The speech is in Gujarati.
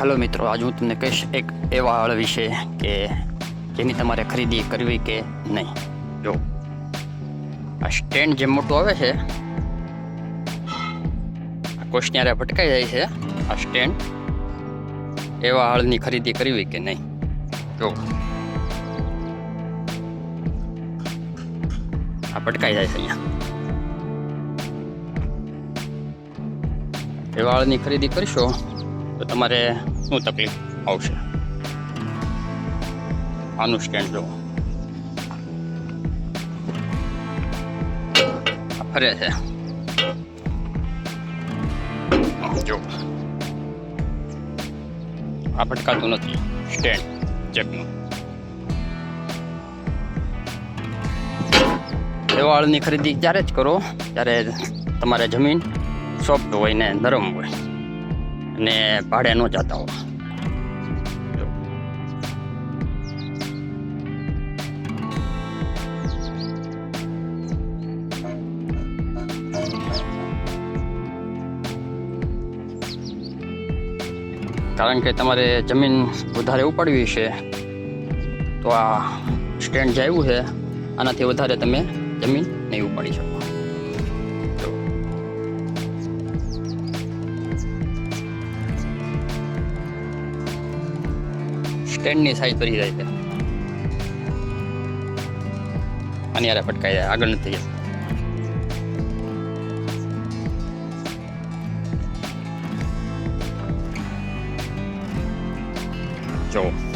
હાલો મિત્રો, આજે હું તમને કહીશ એક એવા હળ વિશે કે જેની તમારે ખરીદી કરવી કે નહીં. જો, આ સ્ટેન્ડ જે મોટું આવે છે કોશનિયારે ભટકાઈ જાય છે, આ સ્ટેન્ડ એવા હળની ખરીદી કરવી કે નહીં. જો, આ ભટકાઈ જાય છે અહીંયા. એવા હળની ખરીદી કરશો તો તમારે શું તકલીફ આવશે? આનું સ્ટેન્ડ જો ફરે છે. જો. આ ભટકાતું નથી. સ્ટેન્ડ ચેકનું દેવાળની ખરીદી ત્યારે જ કરો? જ્યારે તમારે જમીન સોફ્ટ હોય ને નરમ હોય. અને ભાડે ન જતા હોય. કારણ કે તમારે જમીન વધારે ઉપાડવી છે, તો આ સ્ટેન્ડ જાયું છે, આનાથી વધારે તમે જમીન નહીં ઉપાડી શકો. સ્ટેન્ડની સાઈઝ ભરી જાય છે. અને હારે ફટકાઈ જાય આગળ નથી જતું. જો.